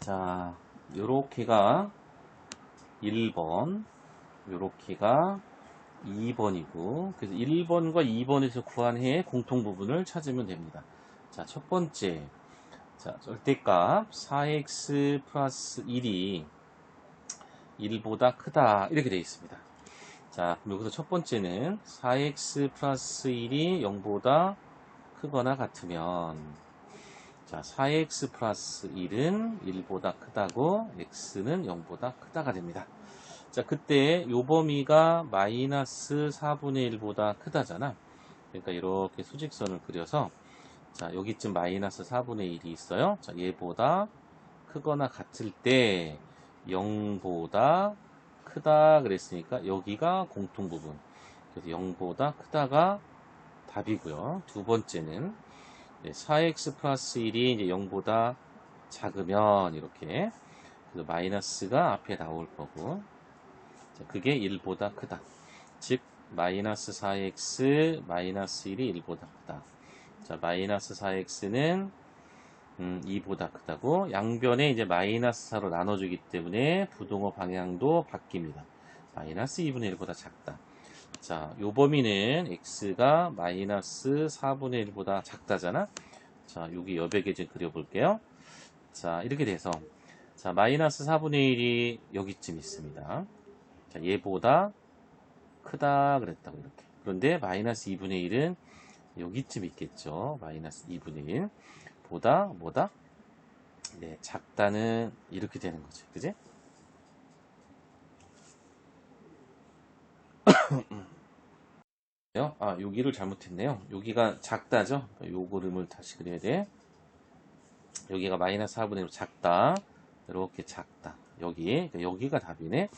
자, 요렇게가 1번, 요렇게가 2번이고, 그래서 1번과 2번에서 구한 해의 공통 부분을 찾으면 됩니다. 자, 첫 번째. 자, 절대값 4x 플러스 1이 1보다 크다. 이렇게 되어 있습니다. 자, 그럼 여기서 첫 번째는 4x 플러스 1이 0보다 크거나 같으면 자, 4x 플러스 1은 1보다 크다고 x는 0보다 크다가 됩니다. 자, 그때 요 범위가 마이너스 4분의 1보다 크다잖아. 그러니까 이렇게 수직선을 그려서 자, 여기쯤 마이너스 4분의 1이 있어요. 자, 얘보다 크거나 같을 때 0보다 크다 그랬으니까 여기가 공통 부분. 그래서 0보다 크다가 답이고요. 두 번째는 4x 플러스 1이 이제 0보다 작으면 이렇게 그래서 마이너스가 앞에 나올 거고 자, 그게 1보다 크다. 즉 마이너스 4x 마이너스 1이 1보다 크다. 자 마이너스 4x는 음, 2보다 크다고 양변에 이제 마이너스 4로 나눠주기 때문에 부동호 방향도 바뀝니다. 마이너스 2분의 1보다 작다. 자, 요 범위는 x가 마이너스 4분의 1보다 작다잖아. 자, 여기 여백에 좀 그려볼게요. 자, 이렇게 돼서 자, 마이너스 4분의 1이 여기쯤 있습니다. 자, 얘보다 크다 그랬다고 이렇게. 그런데 마이너스 2분의 1은 여기쯤 있겠죠. 마이너스 2분의 1 보다 뭐다? 네, 작다는 이렇게 되는 거죠. 그지? 아, 여기를 잘못했네요. 여기가 작다죠? 요 그림을 다시 그려야 돼. 여기가 마이너스 4분의 1 작다. 이렇게 작다. 여기, 그러니까 여기가 답이네.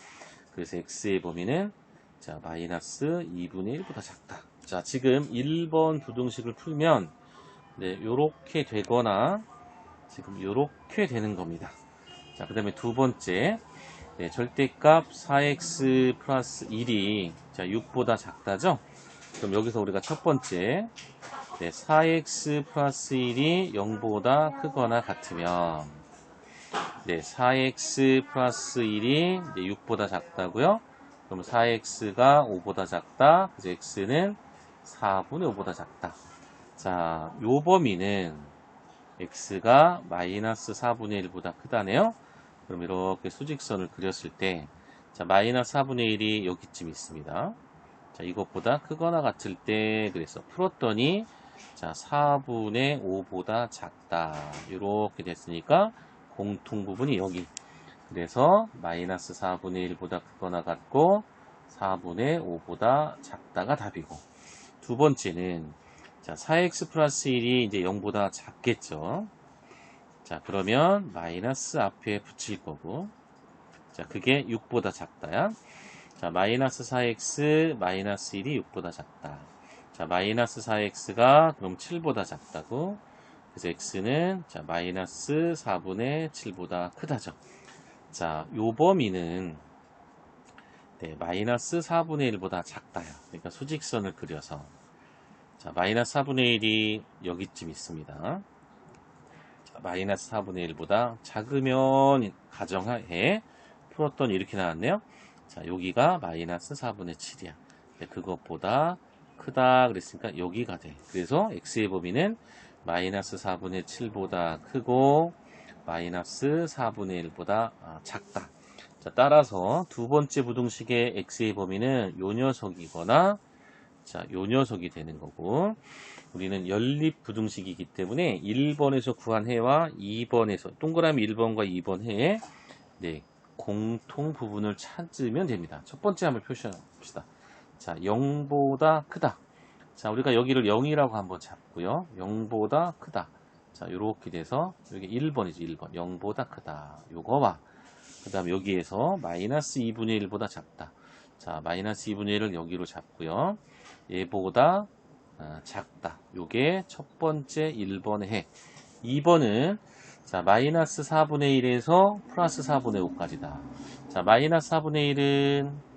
그래서 x의 범위는 자 마이너스 2분의 1보다 작다. 자, 지금 1번 부등식을 풀면 네, 요렇게 되거나 지금 요렇게 되는 겁니다. 자, 그 다음에 두 번째 네, 절대값 4x 플러스 1이 자 6보다 작다죠? 그럼 여기서 우리가 첫 번째 네, 4x 플러스 1이 0보다 크거나 같으면 네, 4x 플러스 1이 6보다 작다고요? 그럼 4x가 5보다 작다. 그래서 x는 4분의 5보다 작다. 자, 요 범위는 x가 마이너스 4분의 1보다 크다네요. 그럼 이렇게 수직선을 그렸을 때, 자, 마이너스 4분의 1이 여기쯤 있습니다. 자, 이것보다 크거나 같을 때, 그래서 풀었더니, 자, 4분의 5보다 작다. 이렇게 됐으니까, 공통 부분이 여기. 그래서, 마이너스 4분의 1보다 크거나 같고, 4분의 5보다 작다가 답이고. 두 번째는, 자, 4x 플러스 1이 이제 0보다 작겠죠. 자, 그러면 마이너스 앞에 붙일 거고. 자, 그게 6보다 작다야. 자, 마이너스 4x 마이너스 1이 6보다 작다. 자, 마이너스 4x가 그럼 7보다 작다고. 그래서 x는 자, 마이너스 4분의 7보다 크다죠. 자, 요 범위는 네, 마이너스 4분의 1보다 작다요. 그러니까 수직선을 그려서 자, 마이너스 4분의 1이 여기쯤 있습니다. 자, 마이너스 4분의 1보다 작으면 가정하에 풀었더니 이렇게 나왔네요. 자, 여기가 마이너스 4분의 7이야. 그것보다 크다 그랬으니까 여기가 돼. 그래서 x의 범위는 마이너스 4분의 7보다 크고 마이너스 4분의 1보다 아, 작다. 자, 따라서 두 번째 부등식의 x의 범위는 요 녀석이거나 자, 요 녀석이 되는 거고 우리는 연립 부등식이기 때문에 1번에서 구한 해와 2번에서 동그라미 1번과 2번 해에 네, 공통 부분을 찾으면 됩니다. 첫 번째 한번 표시해 봅시다. 자, 0보다 크다. 자, 우리가 여기를 0이라고 한번 잡고요. 0보다 크다. 자, 이렇게 돼서 여기 1번이죠. 1번. 0보다 크다. 요거와 그 다음 여기에서 마이너스 2분의 1보다 작다. 자, 마이너스 2분의 1을 여기로 잡고요. 얘보다 아, 작다. 요게 첫 번째 1번의 해. 2번은 자, 마이너스 4분의 1에서 플러스 4분의 5까지다. 자, 마이너스 4분의 1은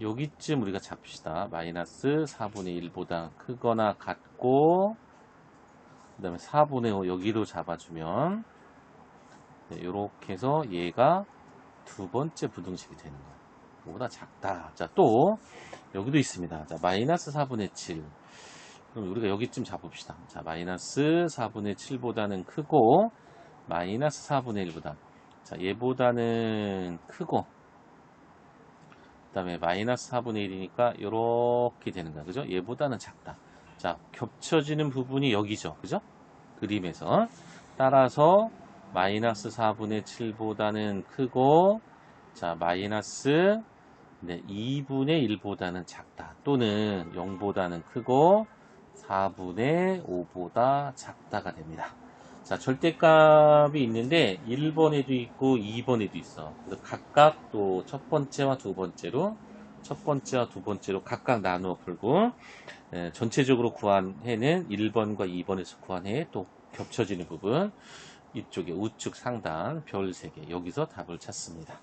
여기쯤 우리가 잡시다. 마이너스 4분의 1보다 크거나 같고 그 다음에 4분의 5 여기로 잡아주면 이렇게 해서 얘가 두 번째 부등식이 되는 거야. 이거보다 작다. 자, 또 여기도 있습니다. 자, 마이너스 4분의 7. 그럼 우리가 여기쯤 잡읍시다. 자, 마이너스 4분의 7보다는 크고 마이너스 4분의 1보다 자, 얘보다는 크고 그 다음에 마이너스 4분의 1이니까 이렇게 되는 거야. 그죠? 얘보다는 작다. 자, 겹쳐지는 부분이 여기죠. 그죠? 그림에서. 따라서 마이너스 4분의 7보다는 크고 자, 마이너스 네, 2분의 1보다는 작다. 또는 0보다는 크고 4분의 5보다 작다가 됩니다. 자, 절대값이 있는데 1번에도 있고 2번에도 있어. 그래서 각각 또 첫 번째와 두 번째로 첫 번째와 두 번째로 각각 나누어 풀고 에, 전체적으로 구한 해는 1번과 2번에서 구한 해에 또 겹쳐지는 부분 이쪽에 우측 상단 별 3개 여기서 답을 찾습니다.